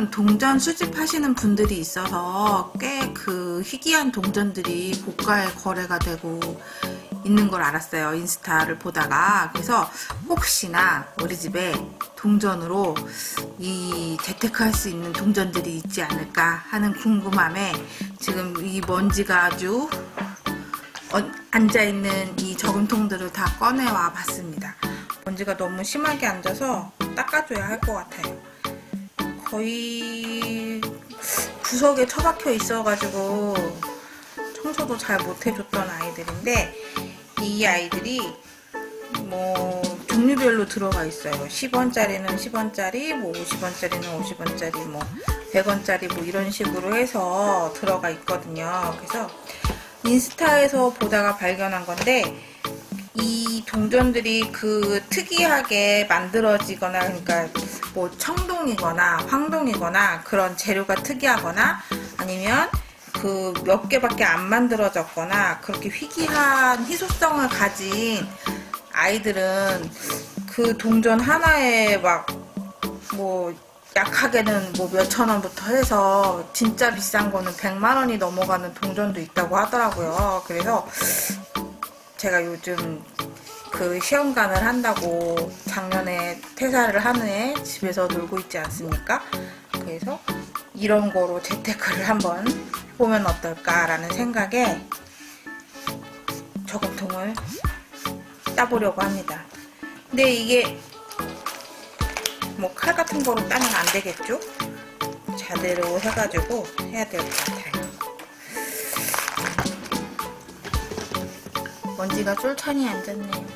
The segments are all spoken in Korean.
동전 수집하시는 분들이 있어서 꽤 그 희귀한 동전들이 고가에 거래가 되고 있는 걸 알았어요. 인스타를 보다가. 그래서 혹시나 우리 집에 동전으로 이 재테크 할 수 있는 동전들이 있지 않을까 하는 궁금함에 지금 이 먼지가 아주 어- 앉아있는 이 저금통들을 다 꺼내와 봤습니다. 먼지가 너무 심하게 앉아서 닦아줘야 할 것 같아요. 거의 구석에 처박혀 있어가지고 청소도 잘 못해줬던 아이들인데 이 아이들이 뭐 종류별로 들어가 있어요. 10원짜리는 10원짜리, 뭐 50원짜리는 50원짜리, 뭐 100원짜리 뭐 이런 식으로 해서 들어가 있거든요. 그래서 인스타에서 보다가 발견한 건데 이 동전들이 그 특이하게 만들어지거나 그러니까 뭐 청동이거나 황동이거나 그런 재료가 특이하거나 아니면 그 몇 개밖에 안 만들어졌거나 그렇게 희귀한 희소성을 가진 아이들은 그 동전 하나에 막 뭐 약하게는 뭐 몇천 원부터 해서 진짜 비싼 거는 100만 원이 넘어가는 동전도 있다고 하더라고요. 그래서 제가 요즘 그 시험관을 한다고 작년에 퇴사를 한 후에 집에서 놀고 있지 않습니까? 그래서 이런 거로 재테크를 한번 해보면 어떨까라는 생각에 저금통을 따보려고 합니다. 근데 이게 뭐 칼 같은 거로 따면 안 되겠죠? 자대로 해가지고 해야 될 것 같아요. 먼지가 쫄찬히 앉았네요.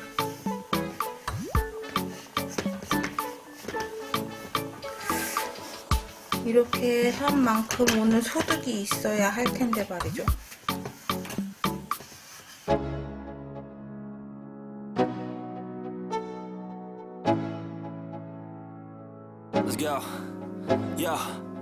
이렇게 한 만큼 오늘 소득이 있어야 할 텐데 말이죠. Go. Yo.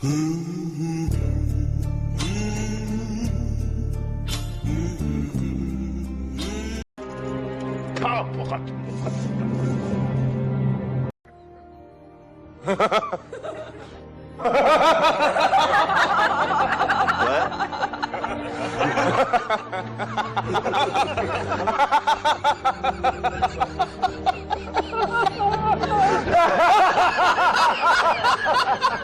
カーポカッポカッポハハハハハ